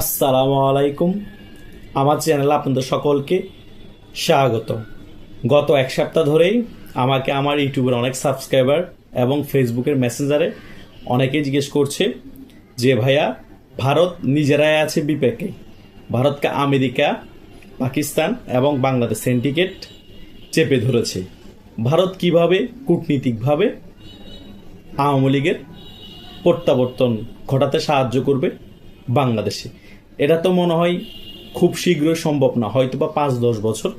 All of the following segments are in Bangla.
আসসালামু আলাইকুম। আমার চ্যানেলে আপনাদের সকলকে স্বাগত গত এক সপ্তাহ ধরেই আমাকে আমার ইউটিউবের অনেক সাবস্ক্রাইবার এবং ফেসবুকের মেসেঞ্জারে অনেকে জিজ্ঞেস করছে যে, ভাইয়া, ভারত নিজেরাই আছে বিপেকে? ভারতকে আমেরিকা, পাকিস্তান এবং বাংলাদেশ সেন্টিকেট চেপে ধরেছে। ভারত কীভাবে কূটনীতিকভাবে আওয়ামী লীগের প্রত্যাবর্তন ঘটাতে সাহায্য করবে বাংলাদেশে। এটা তো মনে হয় খুব শীঘ্রই সম্ভব না হয়তো বা পাঁচ দশ বছর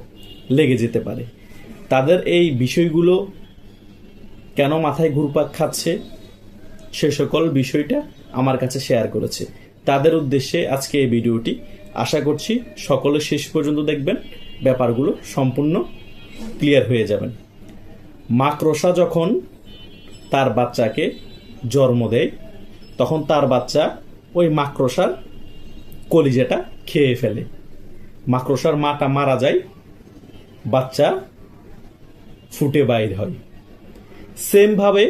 লেগে যেতে পারে। তাদের এই বিষয়গুলো কেন মাথায় ঘুরপাক খাচ্ছে সে সকল বিষয়টা আমার কাছে শেয়ার করেছে। তাদের উদ্দেশ্যে আজকে এই ভিডিওটি। আশা করছি সকলে শেষ পর্যন্ত দেখবেন, ব্যাপারগুলো সম্পূর্ণ ক্লিয়ার হয়ে যাবেন। মাকড়সা যখন তার বাচ্চাকে জন্ম দেয়, তখন তার বাচ্চা ওই মাকড়সার কলিজাটা খেয়ে ফেলে। মাকড়সার মাটা মারা যায়, বাচ্চা ফুটে বাইর হয়। সেমভাবে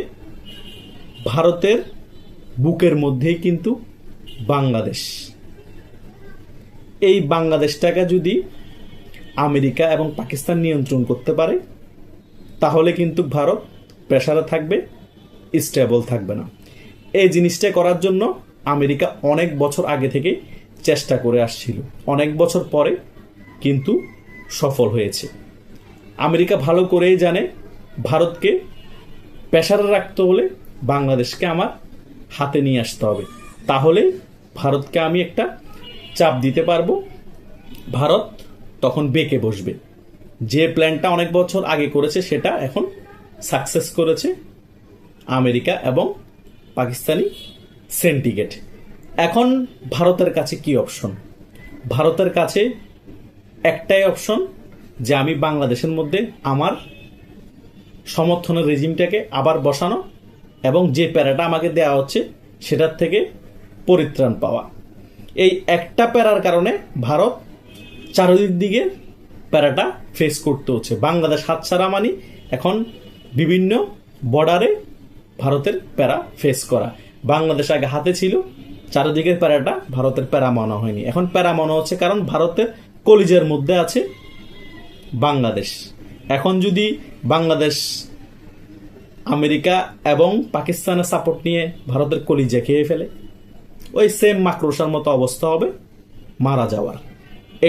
ভারতের বুকের মধ্যেই কিন্তু বাংলাদেশ। এই বাংলাদেশটাকে যদি আমেরিকা এবং পাকিস্তান নিয়ন্ত্রণ করতে পারে, তাহলে কিন্তু ভারত প্রেসারে থাকবে, স্টেবল থাকবে না। এই জিনিসটা করার জন্য আমেরিকা অনেক বছর আগে থেকে চেষ্টা করে আসছিল। অনেক বছর পরে কিন্তু সফল হয়েছে। আমেরিকা ভালো করেই জানে ভারতকে প্রেসারে রাখতে হলে বাংলাদেশকে আমার হাতে নিয়ে আসতে হবে। তাহলে ভারতকে আমি একটা চাপ দিতে পারব। ভারত তখন বেঁকে বসবে। যে প্ল্যানটা অনেক বছর আগে করেছে, সেটা এখন সাকসেস করেছে আমেরিকা এবং পাকিস্তানি সেন্টিগেট এখন ভারতের কাছে কি অপশন? ভারতের কাছে একটাই অপশন যে আমি বাংলাদেশের মধ্যে আমার সমর্থনের রেজিমটাকে আবার বসানো এবং যে প্যারাটা আমাকে দেওয়া হচ্ছে সেটার থেকে পরিত্রাণ পাওয়া। এই একটা প্যারার কারণে ভারত চারিদিক দিকে প্যারাটা ফেস করতে হচ্ছে। বাংলাদেশ হাতছাড়া মানি এখন বিভিন্ন বর্ডারে ভারতের প্যারা ফেস করা। বাংলাদেশ আগে হাতে ছিল চারিদিকের প্যারাটা ভারতের প্যারা মনে হয়নি। এখন প্যারা মনে হচ্ছে কারণ ভারতের কলিজের মধ্যে আছে বাংলাদেশ। এখন যদি বাংলাদেশ, আমেরিকা এবং পাকিস্তানের সাপোর্ট নিয়ে ভারতের কলিজা খেয়ে ফেলে, ওই সেম মাকড়সার মতো অবস্থা হবে মারা যাওয়ার।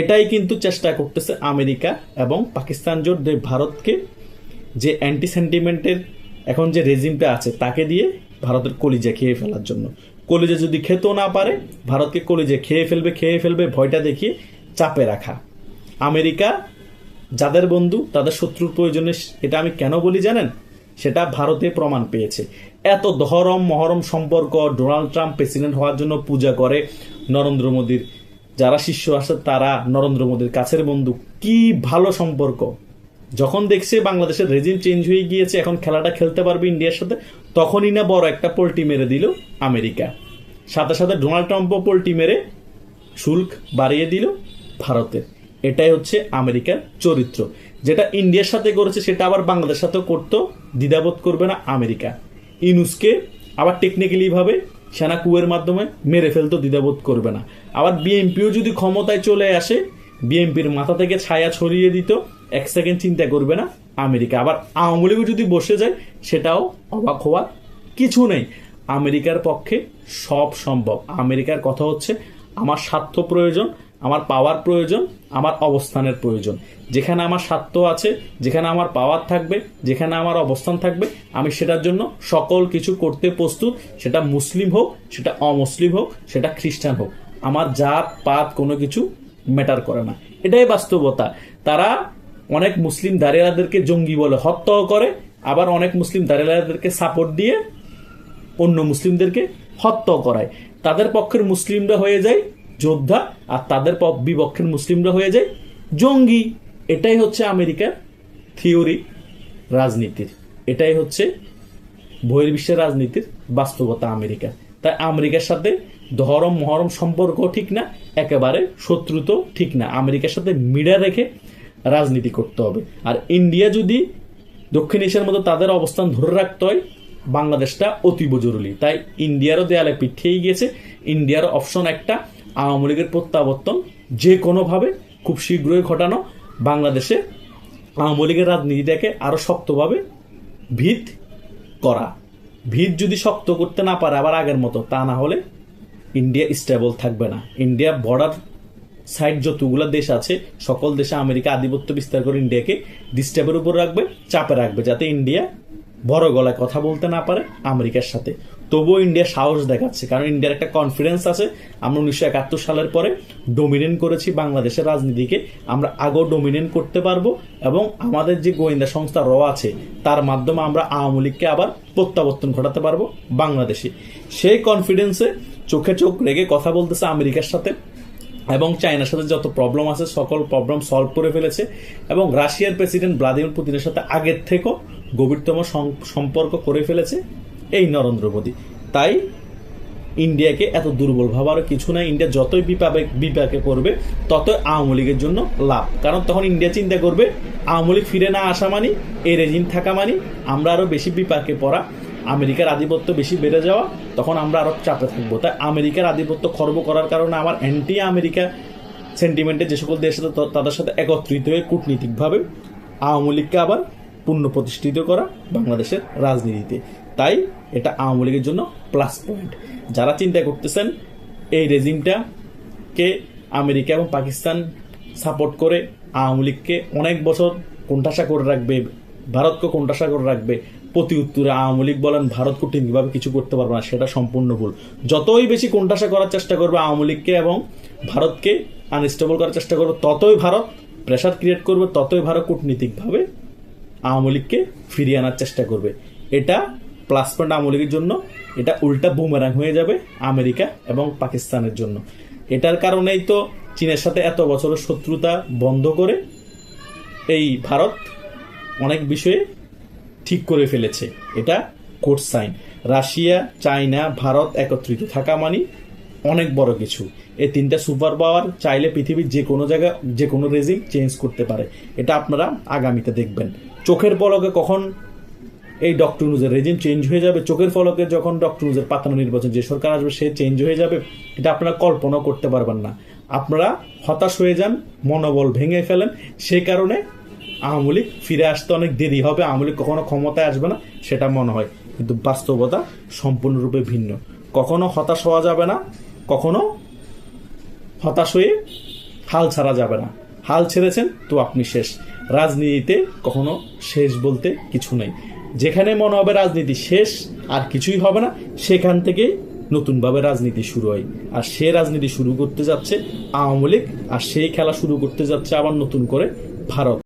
এটাই কিন্তু চেষ্টা করতেছে আমেরিকা এবং পাকিস্তান জোট ভারতকে যে অ্যান্টি সেন্টিমেন্টের এখন যে রেজিমটা আছে, তাকে দিয়ে ভারতের কলিজা খেয়ে ফেলার জন্য। কলিজা যদি খেতেও না পারে, ভারতকে কলিজা খেয়ে ফেলবে খেয়ে ফেলবে, ভয়টা দেখিয়ে চাপে রাখা। আমেরিকা, যাদের বন্ধু, তাদের শত্রুর প্রয়োজনে এটা আমি কেন বলি জানেন? সেটা ভারতে প্রমাণ পেয়েছে। এত ধরম মহরম সম্পর্ক ডোনাল্ড ট্রাম্প প্রেসিডেন্ট হওয়ার জন্য পূজা করে নরেন্দ্র মোদীর। যারা শিষ্য আছে তারা নরেন্দ্র মোদীর কাছের বন্ধু। কি ভালো সম্পর্ক। যখন দেখছে বাংলাদেশের রেজিম চেঞ্জ হয়ে গিয়েছে, এখন খেলাটা খেলতে পারবে ইন্ডিয়ার সাথে, তখনই না বড় একটা পোল্টি মেরে দিল আমেরিকা। সাথে সাথে ডোনাল্ড ট্রাম্পও পোল্টি মেরে শুল্ক বাড়িয়ে দিল ভারতের এটাই হচ্ছে আমেরিকার চরিত্র। যেটা ইন্ডিয়ার সাথে করেছে, সেটা আবার বাংলাদেশের সাথেও করতো দ্বিধাবোধ করবে না আমেরিকা। ইনুসকে আবার টেকনিক্যালি ভাবে সেনা কুয়ের মাধ্যমে মেরে ফেলতো দ্বিধাবোধ করবে না। আবার বিএনপিও যদি ক্ষমতায় চলে আসে বিএনপির মাথা থেকে ছায়া ছড়িয়ে দিত এক সেকেন্ড চিন্তা করবে না, আমেরিকা। আবার আওয়ামী লীগও যদি বসে যায়, সেটাও অবাক হওয়ার কিছু নেই। আমেরিকার পক্ষে সব সম্ভব। আমেরিকার কথা হচ্ছে, আমার স্বার্থ প্রয়োজন, আমার পাওয়ার প্রয়োজন, আমার অবস্থানের প্রয়োজন। যেখানে আমার স্বার্থ আছে, যেখানে আমার পাওয়ার থাকবে, যেখানে আমার অবস্থান থাকবে, আমি সেটার জন্য সকল কিছু করতে প্রস্তুত। সেটা মুসলিম হোক, সেটা অমুসলিম হোক, সেটা খ্রিস্টান হোক। আমার জাত পাত কোনো কিছু ম্যাটার করে না। এটাই বাস্তবতা। তারা অনেক মুসলিম দাঁড়িয়াদেরকে জঙ্গি বলে হত্যাও করে, আবার অনেক মুসলিম দাঁড়িয়াদেরকে সাপোর্ট দিয়ে অন্য মুসলিমদেরকে হত্যাও করায়। তাদের পক্ষের মুসলিমরা হয়ে যায় যোদ্ধা, আর তাদের বিপক্ষের মুসলিমরা হয়ে যায় জঙ্গি। এটাই হচ্ছে আমেরিকার থিওরি রাজনীতির। এটাই হচ্ছে বহির্বিশ্বের রাজনীতির বাস্তবতা আমেরিকা তাই আমেরিকার সাথে ধরম মহরম সম্পর্ক ঠিক না, একেবারে শত্রুতো ঠিক না। আমেরিকার সাথে মিডা রেখে রাজনীতি করতে হবে। আর ইন্ডিয়া যদি দক্ষিণ এশিয়ার মতো তাদের অবস্থান ধরে রাখতে হয়, বাংলাদেশটা অতীব জরুরি। তাই ইন্ডিয়ারও দেয়ালে পিঠিয়েই গিয়েছে। ইন্ডিয়ার অপশন একটা, আওয়ামী লীগের প্রত্যাবর্তন যে কোনোভাবে খুব শীঘ্রই ঘটানো। বাংলাদেশে আওয়ামী লীগের রাজনীতিটাকে আরও শক্তভাবে ভিত করা। ভিত যদি শক্ত করতে না পারে আবার আগের মতো, তা না হলে ইন্ডিয়া স্টেবল থাকবে না। ইন্ডিয়া বর্ডার সাইড যতগুলো দেশ আছে, সকল দেশে আমেরিকা আধিপত্য বিস্তার করে ইন্ডিয়াকে ডিস্টার্বের উপর রাখবে, চাপে রাখবে, যাতে ইন্ডিয়া বড় গলায় কথা বলতে না পারে আমেরিকার সাথে। তবুও ইন্ডিয়া সাহস দেখাচ্ছে, কারণ ইন্ডিয়ার একটা কনফিডেন্স আছে। আমরা উনিশশো একাত্তর সালের পরে ডোমিনেন্ট করেছি বাংলাদেশের রাজনীতিকে। আমরা আগেও ডোমিনেন্ট করতে পারব এবং আমাদের যে গোয়েন্দা সংস্থা র আছে, তার মাধ্যমে আমরা আওয়ামী লীগকে আবার প্রত্যাবর্তন ঘটাতে পারব বাংলাদেশে। সেই কনফিডেন্সে চোখে চোখ রেখে কথা বলতেছে আমেরিকার সাথে। এবং চায়নার সাথে যত প্রবলেম আছে, সকল প্রবলেম সলভ করে ফেলেছে। এবং রাশিয়ার প্রেসিডেন্ট ভ্লাদিমির পুতিনের সাথে আগের থেকেও গভীরতম সম্পর্ক করে ফেলেছে এই নরেন্দ্র মোদী। তাই ইন্ডিয়াকে এত দুর্বল ভাবার কিছু না, ইন্ডিয়া যতই বিপাকে বিপাকে পড়বে, ততই আওয়ামী লীগের জন্য লাভ। কারণ তখন ইন্ডিয়া চিন্তা করবে, আওয়ামী লীগ ফিরে না আসা মানি এই রেজিম থাকা মানি আমরা আরও বেশি বিপাকে পড়া। আমেরিকার আধিপত্য বেশি বেড়ে যাওয়া, তখন আমরা আরও চাপে থাকব। তাই আমেরিকার আধিপত্য খর্ব করার কারণে আমার অ্যান্টি আমেরিকা সেন্টিমেন্টে যে সকল দেশ তাদের সাথে একত্রিত হয়ে কূটনীতিকভাবে আওয়ামী লীগকে আবার পুনঃ প্রতিষ্ঠিত করা বাংলাদেশের রাজনীতিতে। তাই এটা আওয়ামী লীগের জন্য প্লাস পয়েন্ট যারা চিন্তা করতেছেন, এই রেজিমটাকে আমেরিকা এবং পাকিস্তান সাপোর্ট করে আওয়ামী লীগকে অনেক বছর কোণঠাসা করে রাখবে, ভারতকে কোণঠাসা করে রাখবে প্রতি উত্তরে আওয়ামী লীগ বলেন, ভারত কূটনীতিকভাবে কিছু করতে পারবে না, সেটা সম্পূর্ণ ভুল। যতই বেশি কোণঠাসা করার চেষ্টা করবে আওয়ামী লীগকে এবং ভারতকে আনস্টেবল করার চেষ্টা করবে, ততই ভারত প্রেশার ক্রিয়েট করবে, ততই ভারত কূটনীতিকভাবে আওয়ামী লীগকে ফিরিয়ে আনার চেষ্টা করবে। এটা প্লাস পয়েন্ট আওয়ামী লীগের জন্য, এটা উল্টা বুমেরাং হয়ে যাবে আমেরিকা এবং পাকিস্তানের জন্য। এটার কারণেই তো চীনের সাথে এত বছরের শত্রুতা বন্ধ করে এই ভারত অনেক বিষয়ে ঠিক করে ফেলেছে। এটা court sign. Russia, China, Bharat একত্রিত থাকা মানে অনেক বড় কিছু। এই তিনটা সুপার পাওয়ার চাইলে পৃথিবীর যে কোনো জায়গা, যে কোনো রেজিম চেঞ্জ করতে পারে। এটা আপনারা আগামীতে দেখবেন। চোখের পলকে কখন এই ডক্টর নিউজের রেজিম চেঞ্জ হয়ে যাবে, চোখের ফলকে যখন ডক্টর নিউজের পাতানো নির্বাচন যে সরকার আসবে, সে চেঞ্জ হয়ে যাবে, এটা আপনারা কল্পনাও করতে পারবেন না। আপনারা হতাশ হয়ে যান, মনোবল ভেঙে ফেলেন। সে কারণে আওয়ামী ফিরে আসতে অনেক দেরি হবে, আওয়ামী লীগ কখনো ক্ষমতায় আসবে না, সেটা মনে হয়। কিন্তু বাস্তবতা সম্পূর্ণরূপে ভিন্ন। কখনো হতাশ হওয়া যাবে না, কখনো হতাশ হয়ে হাল ছাড়া যাবে না। হাল ছেড়েছেন তো আপনি শেষ। রাজনীতিতে কখনো শেষ বলতে কিছু নেই। যেখানে মনে হবে রাজনীতি শেষ, আর কিছুই হবে না, সেখান থেকে নতুনভাবে রাজনীতি শুরু হয়। আর সে রাজনীতি শুরু করতে যাচ্ছে আওয়ামী লীগ, আর সেই খেলা শুরু করতে যাচ্ছে আবার নতুন করে ভারত।